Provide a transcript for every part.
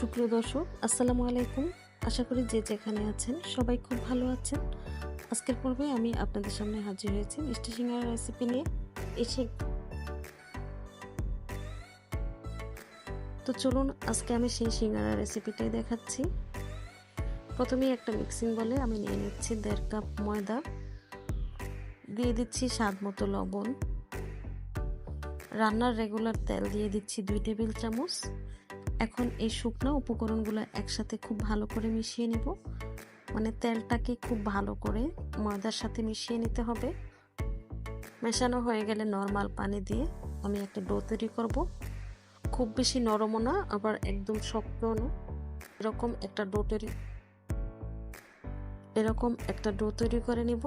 সুপ্রিয় দর্শক, আসসালামু আলাইকুম। আশা করি যে যেখানে আছেন সবাই খুব ভালো আছেন। আজকের পর্বে আমি আপনাদের সামনে হাজির হয়েছি মিষ্টি সিঙ্গারা রেসিপি নিয়ে। এসে তো চলুন, আজকে আমি সেই সিঙ্গারা রেসিপিটাই দেখাচ্ছি। প্রথমেই একটা মিক্সিং বলে আমি নিয়ে নিচ্ছি দেড় কাপ ময়দা। দিয়ে দিচ্ছি স্বাদ মতো লবণ। রান্নার রেগুলার তেল দিয়ে দিচ্ছি দুই টেবিল চামচ। এখন এই শুকনো উপকরণগুলো একসাথে খুব ভালো করে মিশিয়ে নিব। মানে তেলটাকে খুব ভালো করে ময়দার সাথে মিশিয়ে নিতে হবে। মেশানো হয়ে গেলে নর্মাল পানি দিয়ে আমি একটা ডো তৈরি করব। খুব বেশি নরমও না, আবার একদম শক্তও না। এরকম একটা ডো তৈরি, এরকম একটা ডো তৈরি করে নিব।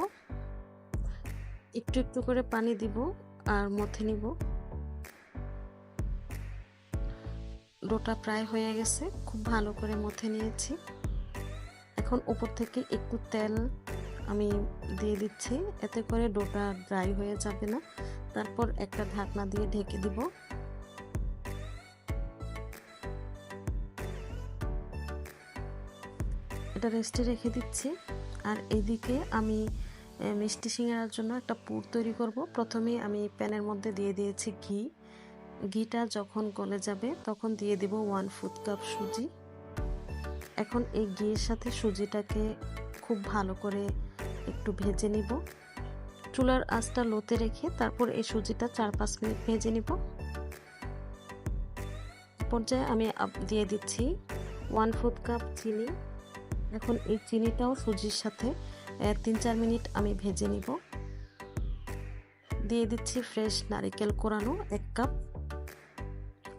একটু একটু করে পানি দিব আর মথে নিব। ডোটা প্রায় হয়ে গেছে, খুব ভালো করে মথে নিয়েছি। এখন উপর থেকে একটু তেল আমি দিয়ে দিচ্ছি, এতে করে ডোটা ড্রাই হয়ে যাবে না। তারপর একটা ঢাকনা দিয়ে ঢেকে দিব। এটা রেস্টে রেখে দিচ্ছি। আর এদিকে আমি মিষ্টি সিঙ্গারার জন্য একটা পুর তৈরি করব। প্রথমে আমি প্যানের মধ্যে দিয়ে দিয়েছি ঘি। ঘিটা যখন গলে যাবে, তখন দিয়ে দেব ওয়ান ফুট কাপ সুজি। এখন এই ঘিয়ের সাথে সুজিটাকে খুব ভালো করে একটু ভেজে নিব। চুলার আঁচটা লোতে রেখে তারপর এই সুজিটা চার পাঁচ মিনিট ভেজে নিব। পর্যায়ে আমি দিয়ে দিচ্ছি ওয়ান ফুট কাপ চিনি। এখন এই চিনিটাও সুজির সাথে তিন চার মিনিট আমি ভেজে নিব। দিয়ে দিচ্ছি ফ্রেশ নারিকেল কোরানো এক কাপ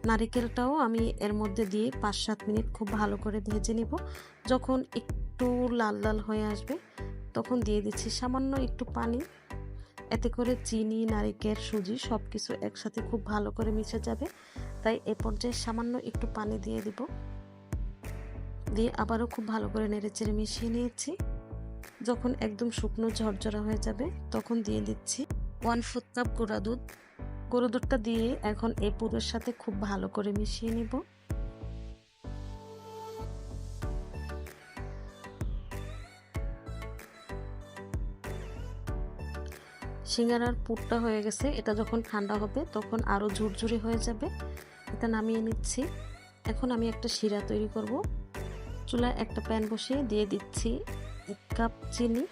নারিকেলটাও আমি এর মধ্যে দিয়ে পাঁচ সাত মিনিট খুব ভালো করে ভেজে নিব। যখন একটু লাল লাল হয়ে আসবে, তখন দিয়ে দিচ্ছি সামান্য একটু পানি। এতে করে চিনি, নারিকেল, সুজি সব কিছু একসাথে খুব ভালো করে মিশে যাবে। তাই এ পর্যায়ে সামান্য একটু পানি দিয়ে দিব। দিয়ে আবারও খুব ভালো করে নেড়েচেড়ে মিশিয়ে নিয়েছি। যখন একদম শুকনো ঝরঝরা হয়ে যাবে, তখন দিয়ে দিচ্ছি ওয়ান ফুট কাপ গুঁড়া দুধ। গরু দুধটা দিয়ে এখন এই পুরের সাথে খুব ভালো করে মিশিয়ে নিব। সিঙ্গারার পুরটা হয়ে গেছে। এটা যখন ঠান্ডা হবে তখন আরও ঝুরঝুরি হয়ে যাবে। এটা নামিয়ে নিচ্ছি। এখন আমি একটা শিরা তৈরি করব। চুলায় একটা প্যান বসিয়ে দিয়ে দিচ্ছি এক কাপ চিনি।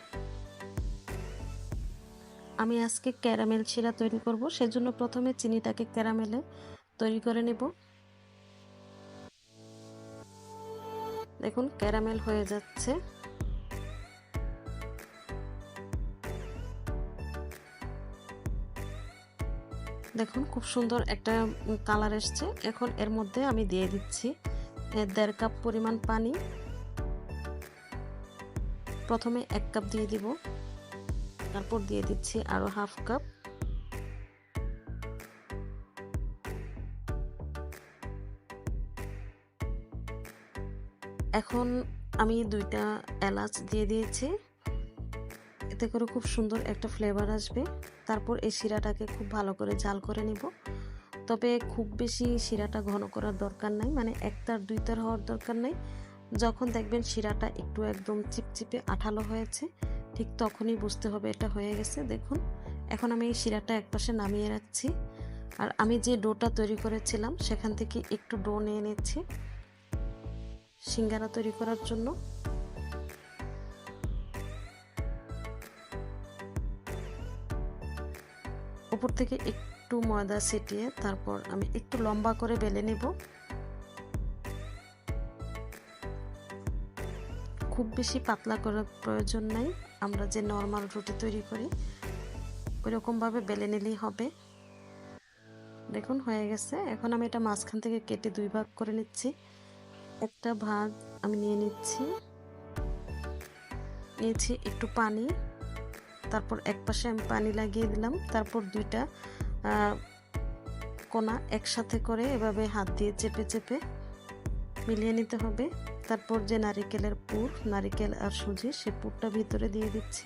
আমি আজকে ক্যারামেল শিরা তৈরি করব। সেজন্য প্রথমে চিনিটাকে ক্যারামেলে তৈরি করে নেব। দেখুন, ক্যারামেল হয়ে যাচ্ছে। দেখুন, খুব সুন্দর একটা কালার এসছে। এখন এর মধ্যে আমি দিয়ে দিচ্ছি দেড় কাপ পরিমাণ পানি। প্রথমে এক কাপ দিয়ে দিব। তারপর দিয়ে দিচ্ছি আরও হাফ কাপ। এখন আমি দুইটা এলাচ দিয়ে দিয়েছি। এতে করে খুব সুন্দর একটা ফ্লেভার আসবে। তারপর এই শিরাটাকে খুব ভালো করে জাল করে নিব। তবে খুব বেশি শিরাটা ঘন করার দরকার নাই মানে একটার দুইটার হওয়ার দরকার নাই। যখন দেখবেন শিরাটা একটু একদম চিপচিপে আঠালো হয়েছে ঠিক তখনই বুঝতে হবে এটা হয়ে গেছে। দেখুন, এখন আমি এই শিরাটা একপাশে নামিয়ে রাখছি। আর আমি যে ডোটা তৈরি করেছিলাম, সেখান থেকে একটু ডো নিয়ে নিচ্ছি। সিঙ্গারা তৈরি করার জন্য। উপর থেকে একটু ময়দা ছিটিয়ে তারপর আমি একটু লম্বা করে বেলে নেব। খুব বেশি পাতলা করার প্রয়োজন নাই। আমরা যে নর্মাল রুটি তৈরি করি, ওইরকমভাবে বেলে নিলেই হবে। দেখুন, হয়ে গেছে। এখন আমি এটা মাঝখান থেকে কেটে দুই ভাগ করে নিচ্ছি। একটা ভাগ আমি নিয়ে নিচ্ছি। নিয়েছি একটু পানি। তারপর এক পাশে আমি পানি লাগিয়ে দিলাম। তারপর দুইটা কোনা একসাথে করে এভাবে হাত দিয়ে চেপে চেপে মিলিয়ে নিতে হবে। তারপর যে নারিকেলের পুর, নারিকেল আর সুজি, সে পুরটা ভিতরে দিয়ে দিচ্ছি।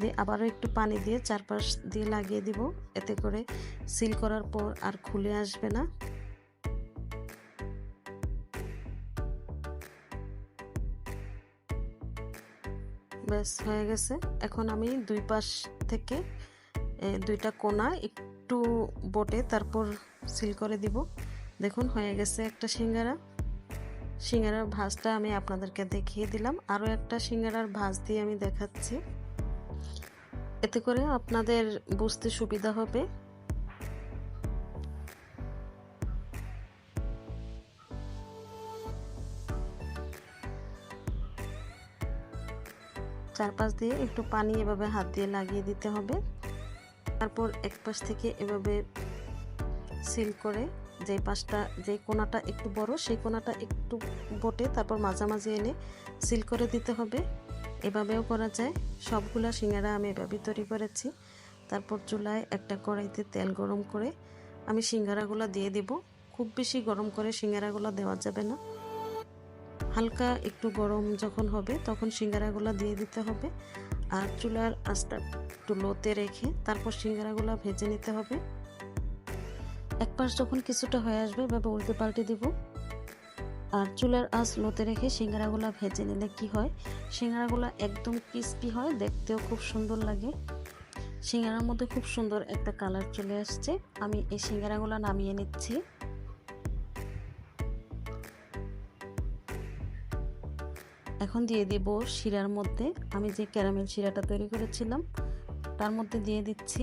দিয়ে আবারও একটু পানি দিয়ে চারপাশ দিয়ে লাগিয়ে দিব। এতে করে সিল করার পর আর খুলে আসবে না। ব্যাস, হয়ে গেছে। এখন আমি দুই পাশ থেকে দুইটা কোনা একটু বটে, তারপর সিল করে দিব। দেখুন, হয়ে গেছে একটা সিঙ্গারা। সিঙ্গারার ভাজটা আমি আপনাদেরকে দেখিয়ে দিলাম। আরও একটা সিঙ্গারার ভাজ দিয়ে আমি দেখাচ্ছি। এতে করে আপনাদের বুঝতে সুবিধা হবে। চারপাশ দিয়ে একটু পানি এভাবে হাত দিয়ে লাগিয়ে দিতে হবে। তারপর এক পাশ থেকে এভাবে সিল করে যে পাশটা, যে কোনাটা একটু বড়, সেই কোনাটা একটু বটে, তারপর মাঝামাঝি এনে সিল করে দিতে হবে। এভাবেও করা যায়। সবগুলা সিঙ্গারা আমি এভাবে তৈরি করেছি। তারপর চুলায় একটা কড়াইতে তেল গরম করে আমি সিঙ্গারাগুলো দিয়ে দিব। খুব বেশি গরম করে সিঙ্গারাগুলো দেওয়া যাবে না। হালকা একটু গরম যখন হবে, তখন সিঙ্গারাগুলো দিয়ে দিতে হবে। আর চুলার আস্তা একটু লোতে রেখে তারপর সিঙ্গারাগুলো ভেজে নিতে হবে। এক পাশ যখন কিছুটা হয়ে আসবে, এভাবে উল্টে পাল্টে দিব। আর চুলার আঁচ লোতে রেখে সিঙ্গারাগুলো ভেজে নিলে কি হয়? সিঙ্গারাগুলো একদম ক্রিস্পি হয়, দেখতেও খুব সুন্দর লাগে। সিঙ্গারার মধ্যে খুব সুন্দর একটা কালার চলে আসছে। আমি এই সিঙ্গারাগুলো নামিয়ে নিচ্ছি। এখন দিয়ে দিব শিরার মধ্যে। আমি যে ক্যারামেল শিরাটা তৈরি করেছিলাম, তার মধ্যে দিয়ে দিচ্ছি।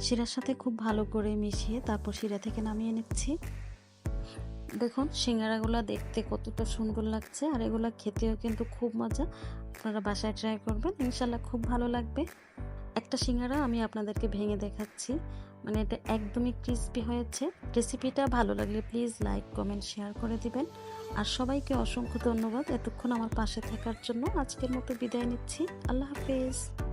শিরার সাথে খুব ভালো করে মিশিয়ে তারপর শিরা থেকে নামিয়ে নিচ্ছি। দেখুন, সিঙ্গারাগুলো দেখতে কতটা সুন্দর লাগছে, আর এগুলো খেতেও কিন্তু খুব মজা। আপনারা বাসায় ট্রাই করবেন, ইনশাল্লাহ খুব ভালো লাগবে। একটা সিঙ্গারা আমি আপনাদেরকে ভেঙে দেখাচ্ছি। মানে এটা একদমই ক্রিস্পি হয়েছে। রেসিপিটা ভালো লাগলে প্লিজ লাইক কমেন্ট শেয়ার করে দিবেন। আর সবাইকে অসংখ্য ধন্যবাদ এতক্ষণ আমার পাশে থাকার জন্য। আজকের মতো বিদায় নিচ্ছি। আল্লাহ হাফেজ।